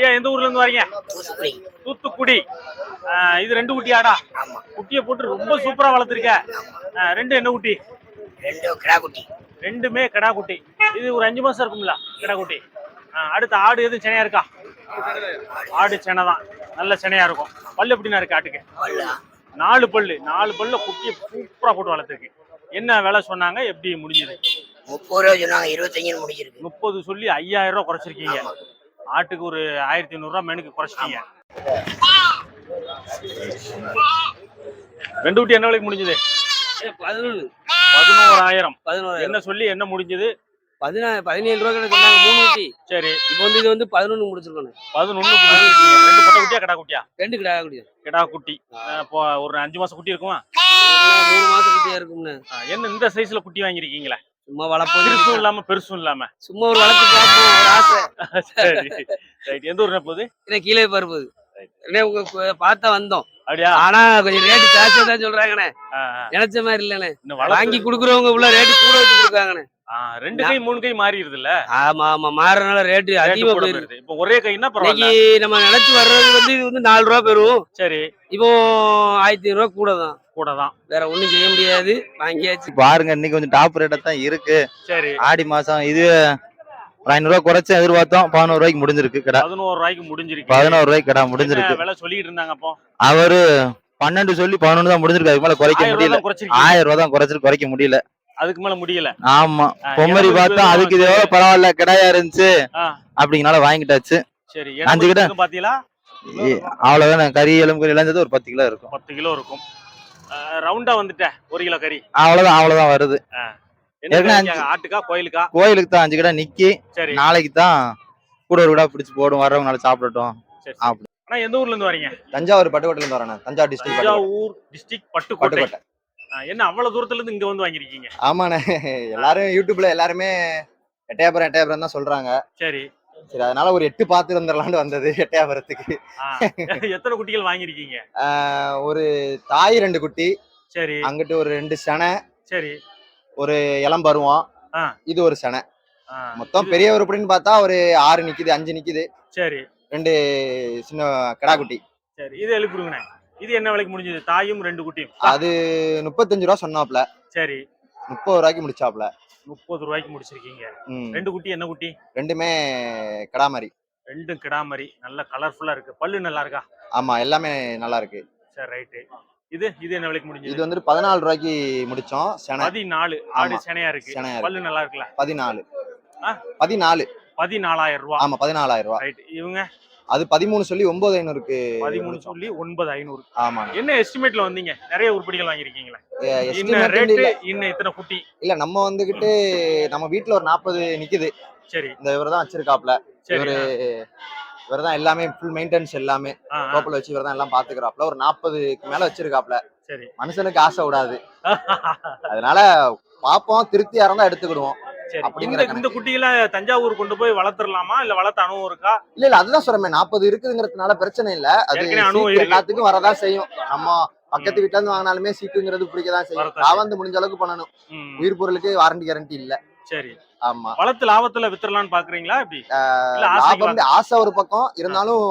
ஐயா எந்த ஊர்ல இருந்து வரீங்க? தூத்துக்குடி. இது ரெண்டு குட்டி ஆடா ஆமா. குட்டியை போட்டு ரொம்ப சூப்பரா வளர்த்துருக்க. ரெண்டு என்ன குட்டி? ரெண்டு கிடா குட்டி ரெண்டுமே கிடா குட்டி இது ஒரு அஞ்சு மாசம் இருக்கும்ல கிடா குட்டி அடுத்த ஆடு எதுவும் செனையா இருக்கா? ஆடு செனை தான். நல்ல செனையா இருக்கும். பல்லு எப்படிண்ணா இருக்கு ஆட்டுக்கு? நாலு பல்லு. நாலு பல்ல குட்டியை சூப்பரா போட்டு வளர்த்துருக்கு. என்ன விலை சொன்னாங்க? எப்படி முடிஞ்சது? முப்பது ரூபா சொன்னாங்க இருபத்தஞ்சுன்னு முடிஞ்சிருக்கு. முப்பது சொல்லி ஐயாயிரம் ரூபாய் குறைச்சிருக்கீங்க. ஆட்டுக்கு ஒரு ஆயிரத்தி ஐநூறுரூவா மெனுக்கு குறைச்சிட்டீங்க. ரெண்டு குட்டி என்ன விலைக்கு முடிஞ்சது? பதினொன்று பதினோராயிரம். பதினோரு என்ன சொல்லி என்ன முடிஞ்சது? பதினா பதினேழு ரூபா கிட்ட சொன்னாங்க மூணு ஊட்டி சரி. இப்போ வந்து இது வந்து பதினொன்று முடிச்சிருக்கணும் முடிச்சிருக்கீங்க ரெண்டு பொட்டை குட்டியா கடா குட்டியா? ரெண்டு கிடா குட்டி கிடா குட்டி. இப்போ ஒரு அஞ்சு மாசம் குட்டி இருக்குமா? மூணு மாசம் குட்டியா இருக்கும்னு. என்ன இந்த சைஸ்ல குட்டி வாங்கிருக்கீங்களே சும்மா வளர்ப்போம் பெருசும் இல்லாம பெருசும் இல்லாம. சும்மா ஒரு ஆசை சரி. ரைட் எந்த ஊர்ல போகுது? என்ன கீழே பருப்புது கு- பார்த்தா வந்தோம். அப்படியா? ஆனா கொஞ்சம் ரேட்டு ஜாஸ்தியா தான் சொல்றாங்கண்ணே. நினைச்ச மாதிரி இல்லண்ணே. இன்னும் வாங்கி கொடுக்குறவங்க உள்ள ரேட்டு கூட வச்சு கொடுக்காங்கண்ணே ரெண்டு கை மூணு கை மாறிடுது இல்ல ஆமா. ஆமா மாறனால ரேட்டு அதிகமா போயிருது இப்போ ஒரே இன்னைக்கு பரவாயில்ல? நம்ம நினைச்சு வர்றது வந்து இது வந்து நாலு ரூபா பெறும். சரி. இப்போ ஆயிரத்தி ஐநூறு ரூபா கூட தான். கூட தான் வேற ஒண்ணும் செய்ய முடியாது. வாங்கியாச்சு. பாருங்க இன்னைக்கு கொஞ்சம் டாப் ரேட்டா தான் இருக்கு. சரி. ஆடி மாசம் இது ஒரு ஐநூறு ரூபாய் குறைச்சு எதிர்பார்த்தோம் பதினோரு ரூபாய்க்கு முடிஞ்சிருக்கு கடை. பதினோரு ரூபாய்க்கு முடிஞ்சிருக்கு. பதினோரு ரூபாய்க்கு கடை முடிஞ்சிருக்கு. விலை சொல்லிட்டு இருந்தாங்க அப்போ? அவரு பன்னெண்டு சொல்லி பதினொன்று தான் முடிஞ்சிருக்கு அதுக்கு மேல குறைக்க முடியல. ஆயிரம் ரூபாய் தான் குறைச்சிட்டு குறைக்க முடியல. அதுக்கு மேல முடியல. ஆமா. பொம்மரி பார்த்தா அதுக்கு இது எவ்வளவு பரவாயில்ல கிடாயா இருந்துச்சு. அப்படிங்கனால வாங்கிட்டாச்சு. சரி அஞ்சு கிட்ட? பாத்தீங்களா? அவ்வளவுதான் கறி எலும்பு கறி இழந்தது ஒரு பத்து கிலோ இருக்கும். பத்து கிலோ இருக்கும். ரவுண்டா வந்துட்டேன் ஒரு கிலோ கறி. அவ்வளவுதான் அவ்வளவுதான் வருது? ஆட்டுக்கா கோயிலுக்கா? கோயிலுக்கு தான் அஞ்சு கிடா நிக்கி சரி. நாளைக்கு தான் கூட ஒரு விடா பிடிச்சு போடும் வர்றவங்க நாளை சாப்பிடட்டும். சரி அப்படி. ஆனா எந்த ஊர்ல இருந்து வரீங்க? தஞ்சாவூர் பட்டுக்கோட்டையில இருந்து வரேன் தஞ்சாவூர் டிஸ்ட்ரிக்ட் தஞ்சாவூர் டிஸ்ட்ரிக்ட் பட்டுக்கோட்டை. என்ன அவ்வளவு தூரத்துல இருந்து இங்க வந்து வாங்கிருக்கீங்க ஆமாண்ணே. எல்லாரும் யூடியூப்ல எல்லாருமே எட்டயபுரம் எட்டயபுரம் தான் சொல்றாங்க. சரி. சரி அதனால ஒரு எட்டு பார்த்து வந்துடலாம்னு வந்தது எட்டயபுரத்துக்கு. எத்தனை குட்டிகள் வாங்கிருக்கீங்க ஒரு தாய் ரெண்டு குட்டி சரி. அங்கிட்டு ஒரு ரெண்டு செனை சரி. ஒரு இளம் பருவம். ஆ. இது ஒரு செனை. ஆ, மொத்தம் பெரிய உருப்படின்னு பார்த்தா ஒரு ஆறு நிக்குது அஞ்சு நிக்குது. சரி. ரெண்டு சின்ன கிடா குட்டி சரி. இது எழுப்பிடுங்கண்ணே இது என்ன விலைக்கு முடிஞ்சது? தாயும் ரெண்டு குட்டியும். அது முப்பத்தஞ்சு ரூபா சொன்னாப்ல சரி. முப்பது ரூபாய்க்கு முடிச்சாப்ல முப்பது ரூபாய்க்கு முடிச்சிருக்கீங்க. ம். ரெண்டு குட்டி என்ன குட்டி? ரெண்டுமே கிடா மாதிரி ரெண்டும் கிடாமரி. நல்ல கலர்ஃபுல்லா இருக்கு. பல்லு நல்லா இருக்கா? ஆமா எல்லாமே நல்லா இருக்கு. சரி ரைட்டு. இது இது என்ன விலைக்கு முடிஞ்சது? இது வந்துட்டு பதினாலு ரூபாய்க்கு முடிச்சோம் செனை. பதினாலு. ஆடு. செனையா இருக்கு. செனையா. பல்லு நல்லா இருக்குல்ல? பதினாலு? பதினாலு. பதினாலாயிரம் ரூபா. ஆமா பதினாலாயிரம் ரூபாய் ரைட். இவங்க? அது பதிமூணு சொல்லி ஒன்பது ஐநூறுக்கு பதிமூணு சொல்லி ஒன்பது ஐநூறு. ஆமா. என்ன எஸ்டிமேட்ல வந்தீங்க? நிறைய உருப்படிகள் வாங்கிருக்கீங்க இன்ன எஸ்டிமேட் ரேட்டு இன்னும் இத்தனை குட்டி. இல்ல நம்ம வந்துகிட்டு நம்ம வீட்ல ஒரு நாற்பது நிக்குது. சரி. இந்த இவர் தான் வச்சிருக்காப்ல. சரி. இவரு இவர் தான் எல்லாமே ஃபுல் மெயின்டெனன்ஸ் எல்லாமே. டோப்பில் வச்சு இவர் தான் எல்லாம் பாத்துக்கிறாப்ல ஒரு நாற்பதுக்கு மேல வச்சிருக்காப்ல சரி. மனுஷனுக்கு ஆசை விடாது. அதனால பாப்போம் திருப்தியா இருந்தா எடுத்துக்கிடுவோம். அப்படிங்கிற இந்த குட்டிகளை தஞ்சாவூர் கொண்டு போய் வளர்த்துடலாமா? இல்ல வளர்த்த அனுபவம் இருக்கா? இல்ல இல்ல அதுதான் சொல்றேன் நாற்பது இருக்குங்கிறதுனால பிரச்சனை இல்ல. அது. எல்லாத்துக்கும் வரதான் செய்யும். நம்ம பக்கத்து வீட்டுல இருந்து வாங்கினாலுமே சீக்குங்கிறது பிடிக்கதான் செய்யும். செய்யும். லாபம் முடிஞ்ச அளவுக்கு பண்ணணும். உயிர் பொருளுக்கு வாரண்டி கேரண்டி இல்ல. சரி. ஆமா. வளர்த்து லாபத்துல வித்துறலாம்னு பாக்குறீங்களா இப்படி லாபம் ஆசை ஒரு பக்கம் இருந்தாலும்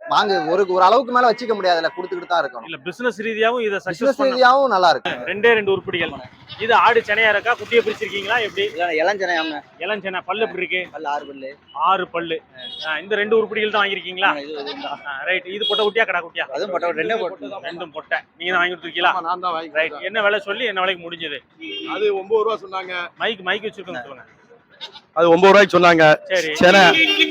வாங்க ஒரு ஒரு அளவுக்கு மேல வச்சுக்க முடியாதுல்ல கொடுத்துக்கிட்டு தான் இருக்கணும். இல்ல பிசினஸ் ரீதியாவும் இதை பிசினஸ் ரீதியாவும் நல்லா இருக்கு. ரெண்டே ரெண்டு உருப்படிகள். இது ஆடு செனையா இருக்கா? குட்டியை பிரிச்சிருக்கீங்களா? எப்படி? இளஞ்சனையாம இளம் செனை பல்லு எப்படி இருக்கு? பல்லு ஆறு பல்லு. ஆறு பல்லு. இந்த ரெண்டு உருப்படிகள் தான் வாங்கிருக்கீங்களா. ரைட் இது பொட்டை குட்டியா கடா குட்டியா? அதுவும் போட்ட ரெண்டே போட்டு ரெண்டும் பொட்டை. நீங்க தான் வாங்கி கொடுத்துருக்கீங்களா? ஆமா, நான் தான் வாங்கி ரைட். என்ன விலை சொல்லி என்ன விலைக்கு முடிஞ்சது? அது ஒன்பது ரூபா சொன்னாங்க. மைக் மைக் வச்சிருக்கோங்க சொல்லுங்க. அது ஒன்பது ரூபாய்க்கு சொன்னாங்க. சரி.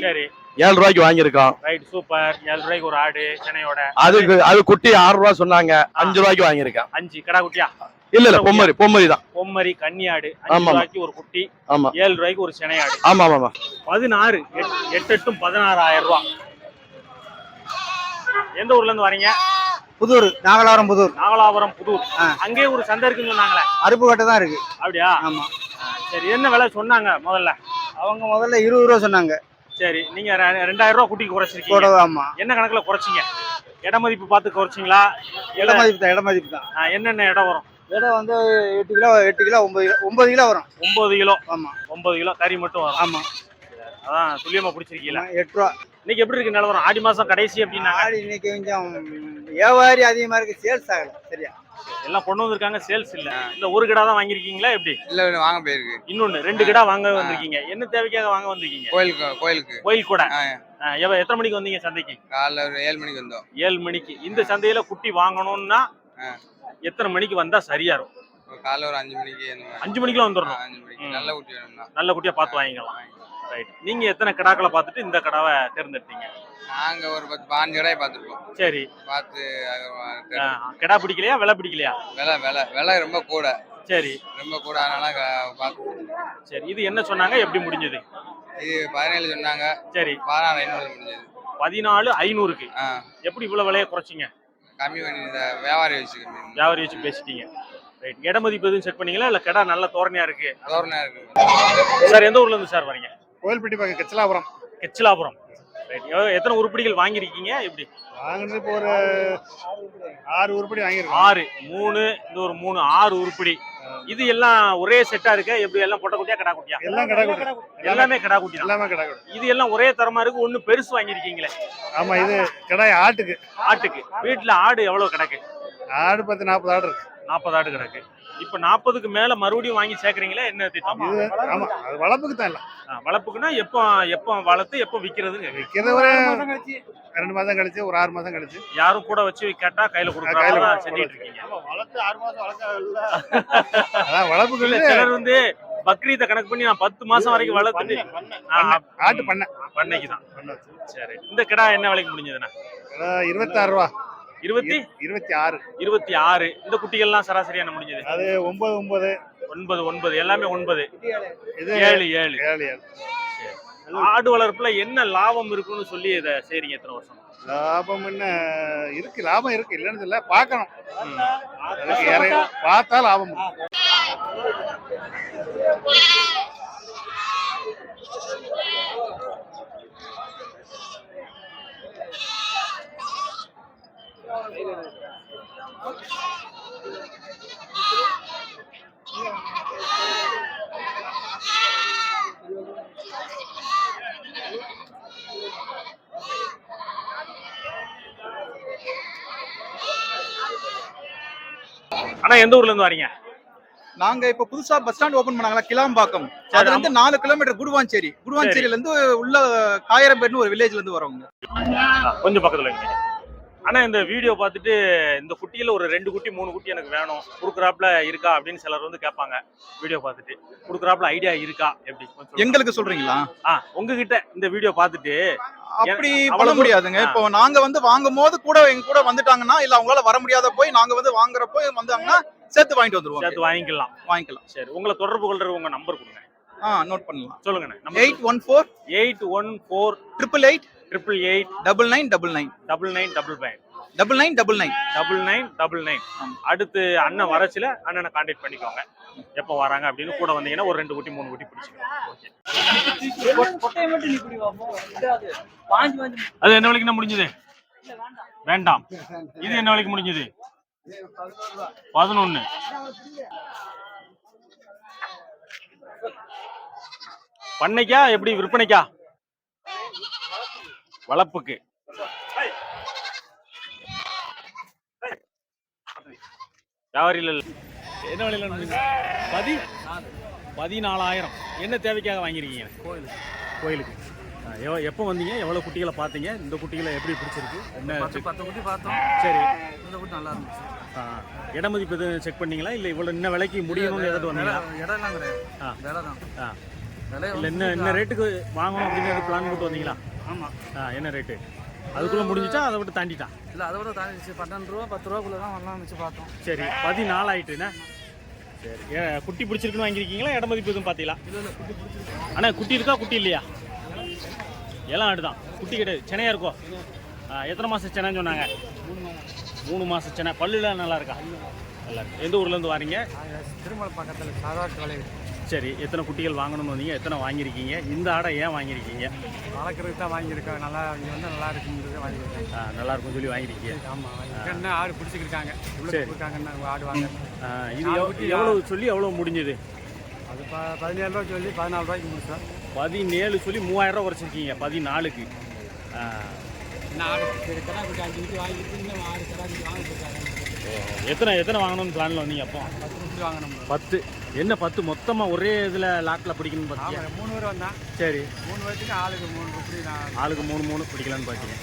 சரி. ஏழு ரூபாய்க்கு வாங்கியிருக்கோம். ரைட் சூப்பர் ஏழு ரூபாய்க்கு ஒரு ஆடு சென்னையோட அதுக்கு அது குட்டி ஆறு ரூபா சொன்னாங்க. அஞ்சு ரூபாய்க்கு வாங்கியிருக்கேன். அஞ்சு. கடா குட்டியா? இல்ல இல்ல பொம்மரி பொம்மரி தான். பொம்மரி கன்னியாடு. அஞ்சு ரூபாய்க்கு ஒரு குட்டி ஆமா. ஏழு ரூபாய்க்கு ஒரு சென்னையாடு ஆமா ஆமா ஆமா. பதினாறு எட்- எட்டு எட்டும் பதினாறாயிரம் ரூபாய் எந்த ஊர்ல இருந்து வரீங்க? புதூர் நாகலாபுரம் புதூர். நாகலாபுரம் புதூர். ஆ. அங்கேயே ஒரு சந்தை இருக்குன்னு சொன்னாங்களே. அருப்புக்கோட்டை தான் இருக்கு. அப்படியா? ஆமா. சரி என்ன விலை சொன்னாங்க முதல்ல? அவங்க முதல்ல இருபது ரூபா சொன்னாங்க. சரி நீங்க ரெ- ரெண்டாயிரம் ரூபாய் குட்டிக்கு கூட குறைச்சிருக்கீங்க ஆமா. என்ன கணக்குல குறைச்சிங்க? இட மதிப்பு பார்த்து குறைச்சிங்களா? இட மதிப்பு தான் இட மதிப்பு தான். ஆ, என்னென்ன இடம் வரும்? இடம் வந்து எட்டு கிலோ எட்டு கிலோ ஒன்பது கிலோ ஒன்பது கிலோ வரும். ஒன்பது கிலோ. ஆமா. ஒன்பது கிலோ கறி மட்டும் வரும். ஆமா. அதான் துல்லியமா பிடிச்சிருக்கீங்களா? எட்டு ரூபா. இன்னைக்கு எப்படி இருக்கு நிலவரம்? ஆடி மாசம் கடைசி அப்படின்னா ஆடு இன்னைக்கு கொஞ்சம் வியாபாரி அதிகமா இருக்கு சேல்ஸ் ஆகல சரியா? எல்லாம் கொண்டு வந்திருக்காங்க சேல்ஸ் இல்ல. இந்த ஒரு கிடா தான் வாங்கிருக்கீங்களா எப்படி? இல்ல வாங்க போயிருக்கு. இன்னொன்னு ரெண்டு கிடா வாங்க வந்திருக்கீங்க. என்ன தேவைக்காக வாங்க வந்திருக்கீங்க? கோயிலுக்கு கோயிலுக்கு. கோயில் கூட. ஆ, ஆ, எவ- எத்தனை மணிக்கு வந்தீங்க சந்தைக்கு? காலைல ஏழு மணிக்கு வந்தோம். ஏழு மணிக்கு. இந்த சந்தையில குட்டி வாங்கணும்னா. எத்தனை மணிக்கு வந்தா சரியா இருக்கும்? காலைல ஒரு அஞ்சு மணிக்கு. அஞ்சு மணிக்குலாம் ஆ, வந்துடணும் அஞ்சு மணிக்கு. நல்ல குட்டி வேணும்னா. நல்ல குட்டியா பார்த்து வாங்கிக்கலாம். ரைட் நீங்க எத்தனை கிடாக்களை பார்த்துட்டு இந்த கடாவை தேர்ந்தெடுத்தீங்க? நாங்க ஒரு பத்து பாஞ்சு கடாய் பார்த்துருக்கோம். சரி. பார்த்து கிடா பிடிக்கலையா விலை பிடிக்கலையா? விலை விலை. விலை ரொம்ப கூட. சரி. ரொம்ப கூட. அதனால பார்த்து சரி. இது என்ன சொன்னாங்க? எப்படி முடிஞ்சது? இது பதினேழு சொன்னாங்க. சரி. பதினாறு ஐநூறு முடிஞ்சது. பதினாலு ஐநூறுக்கு. எப்படி இவ்வளவு விலையை குறைச்சிங்க? கம்மி பண்ணி இந்த வியாபாரி வச்சு கம்மி பண்ணி வியாபாரி வச்சு பேசிட்டீங்க. ரைட் இட மதிப்பு எதுவும் செட் பண்ணீங்களா? இல்ல கடை நல்ல தோரணையா இருக்கு? தோரணா இருக்கு. சார் எந்த ஊர்ல இருந்து சார் வரீங்க? கோயில்பட்டி பக்கம் கச்சலாபுரம். கெச்சிலாபுரம். ரைட் எத்தனை உருப்படிகள் வாங்கியிருக்கீங்க? எப்படி? வாங்கினது இப்போ ஒரு ஆறு உருப்படி வாங்கியிருக்கோம். ஆறு மூணு இந்த ஒரு மூணு ஆறு உருப்படி. இது எல்லாம் ஒரே செட்டா இருக்கு. எப்படி எல்லாம் பொட்டை குட்டியா கடா குட்டியா? எல்லாம் கடை குட்டி. எல்லாமே கடா குட்டி. எல்லாமே கடை குட்டி. இது எல்லாம் ஒரே தரமா இருக்கு. ஒண்ணு பெருசு வாங்கியிருக்கீங்களே. ஆமா இது கடாய் ஆட்டுக்கு. ஆட்டுக்கு. வீட்டுல ஆடு எவ்வளவு கிடக்கு? ஆடு பத்து நாற்பது ஆடு இருக்கு. நாற்பது ஆடு கிடக்கு. இப்ப நாற்பதுக்கு மேல மறுபடியும் வாங்கி சேர்க்கறீங்களா? என்ன திட்டம்? இது ஆமா அது வளர்ப்புக்கு தான். இல்லை. வளர்ப்புக்குன்னா எப்போ எப்போ வளர்த்து எப்போ விற்கிறது ஒரு ரெண்டு மாதம் கழிச்சு ஒரு ஆறு மாதம் கழிச்சு. யாரும் கூட வச்சு கேட்டா கையில கொடுக்குறாங்க. செஞ்சுட்டு இருக்கீங்க. வளர்த்து ஆறு மாதம் வளர்க்க வளர்ப்புக்கு சிலர் வந்து பக்ரீத்தை கணக்கு பண்ணி நான் பத்து மாசம் வரைக்கும் வளர்த்துட்டு ஆ, ஆட்டு பண்ணை. பண்ணைக்கு தான் சரி. இந்த கிடா என்ன விலைக்கு முடிஞ்சதுண்ணா? இருபத்தாறு ரூபா. இருபத்தி? இருபத்தி ஆறு. இருபத்தி ஆறு. இந்த குட்டிகள்லாம் சராசரி என்ன முடிஞ்சது? அது ஒன்பது ஒன்பது. ஒன்பது ஒன்பது. எல்லாமே ஒன்பது. ஏழு ஏழு. ஏழு ஏழு. ஆடு வளர்ப்புல என்ன லாபம் இருக்குன்னு சொல்லி இதை செய்றீங்க எத்தனை வருஷம்? லாபம் என்ன? இருக்கு. லாபம் இருக்கு. இல்லைன்னு சொல்ல பார்க்கணும். பார்த்தா லாபம் அண்ணா எந்த ஊர்ல இருந்து வரீங்க? நாங்க இப்ப புதுசா பஸ் ஸ்டாண்ட் ஓபன் பண்ணாங்களா கிளாம்பாக்கம். அதுல இருந்து நாலு கிலோமீட்டர் குடுவாஞ்சேரி. குடுவாஞ்சேரியில இருந்து உள்ள காயரம்பேட்னு ஒரு வில்லேஜ்ல இருந்து வரவங்க கொஞ்சம் பக்கத்துல இருக்கீங்க ஆனா இந்த வீடியோ பார்த்துட்டு இந்த குட்டியில ஒரு ரெண்டு குட்டி மூணு குட்டி எனக்கு வேணும். குடுக்குறாப்புல இருக்கா அப்படின்னு சிலர் வந்து கேட்பாங்க. வீடியோ பார்த்துட்டு. குடுக்குறாப்புல ஐடியா இருக்கா எப்படி. எங்களுக்கு சொல்றீங்களா? ஆ உங்ககிட்ட இந்த வீடியோ பார்த்துட்டு அப்படி பண்ண முடியாதுங்க. இப்போ நாங்க வந்து வாங்கும் போது கூட எங்க கூட வந்துட்டாங்கன்னா இல்ல அவங்களால வர முடியாத போய் நாங்க வந்து வாங்குறப்போ வந்தாங்கன்னா சேர்த்து வாங்கிட்டு வந்துருவோம் சேர்த்து வாங்கிக்கலாம். வாங்கிக்கலாம். சரி உங்களை தொடர்பு கொள்ற உங்க நம்பர் கொடுங்க. ஆ நோட் பண்ணலாம். சொல்லுங்க eight one four eight one four triple eight triple eight double nine double nine double nine double five double nine double nine double nine double nine அடுத்து அண்ணன் வரச்சில அண்ணனை காண்டாக்ட் பண்ணிக்கோங்க. எப்போ வராங்க அப்படின்னு கூட வந்தீங்கன்னா ஒரு ரெண்டு குட்டி மூணு குட்டி பிடிச்சிக்கலாம் அது என்ன வரைக்கும் முடிஞ்சது? வேண்டாம். இது என்ன வரைக்கும் முடிஞ்சது? பதினொன்னு. பண்ணைக்கா எப்படி விற்பனைக்கா? வளர்ப்புக்கு வியாபாரியில் என்ன விலையில? பதி பதினாலாயிரம். என்ன தேவைக்காக வாங்கியிருக்கீங்க? கோயிலுக்கு. ஆ, எவ- எப்போ வந்தீங்க? எவ்வளவு குட்டிகளை பார்த்தீங்க? இந்த குட்டிகளை எப்படி பிடிச்சிருக்கு? என்ன பத்து குட்டி பார்த்தோம். சரி. இந்த குட்டி நல்லா இருந்துச்சு. ஆ, இட மதிப்பு எதுவும் செக் பண்ணீங்களா? இல்லை இவ்வளோ இன்ன விலைக்கு முடியணும்னு எதாவது வந்தீங்களா? இடம்லாம் கிடையாது. ஆ. விலை தான். ஆ. விலை இல்லை என்ன என்ன ரேட்டுக்கு வாங்கணும் அப்படின்னு பிளான் போட்டு வந்தீங்களா? ஆமா. ஆ என்ன ரேட்டு அதுக்குள்ளே முடிஞ்சிட்டா அதை விட்டு தாண்டிட்டா? இல்ல அதை விட தாண்டிச்சு பன்னெண்டு ரூபா பத்து ரூபாக்குள்ள தான் வரலாம்னு வச்சு பார்த்தோம். சரி பதினாலு ஆயிட்டுண்ணே சரி ஏ, குட்டி பிடிச்சிருக்குன்னு வாங்கியிருக்கீங்களா? இட மதிப்பு எதுவும் பார்த்தீங்களா? அண்ணா குட்டி இருக்கா குட்டி இல்லையா? எல்லாம் ஆடுதான் குட்டி கிடையாது. சென்னையா இருக்கோ? எத்தனை மாசம் சென்னைன்னு சொன்னாங்க? மூணு மாசம் சென்னை பல்லுலாம் நல்லா இருக்கா? நல்லா இருக்கு. எந்த ஊர்ல இருந்து வாரீங்க? திருமலை பக்கத்துல விலை சரி எத்தனை குட்டிகள் வாங்கணும்னு வந்தீங்க எத்தனை வாங்கியிருக்கீங்க இந்த ஆடை ஏன் வாங்கியிருக்கீங்க? வளர்க்குறதுக்கு தான் வாங்கியிருக்காங்க நல்லா இங்க வந்து நல்லா இருக்குங்கிறது வாங்கியிருக்காங்க ஆ, நல்லா இருக்கும்னு சொல்லி வாங்கியிருக்கீங்க. ஆமா என்ன ஆடு பிடிச்சிருக்காங்க சரி. இருக்காங்கன்னு ஆடு வாங்க. இது எவ்- எவ்வளவு சொல்லி எவ்வளவு முடிஞ்சது? அது ப பதினேழு ரூபா சொல்லி பதினாலு ரூபாய்க்கு முடிச்சோம். பதினேழு சொல்லி மூவாயிரம் ரூபா குறைச்சிருக்கீங்க பதினாலுக்கு. எத்தனை எத்தனை வாங்கணும்னு பிளான்ல வந்தீங்க அப்போ? பத்து வாங்கணும். பத்து. என்ன பத்து? மொத்தமா ஒரே இதுல லாட்ல பிடிக்கணும்னு பார்த்தீங்க மூணு பேர் வந்தான் சரி. மூணு பேர்த்துக்கு ஆளுக்கு மூணு குட்டி நான் ஆளுக்கு மூணு மூணு பிடிக்கலான்னு பார்த்தீங்க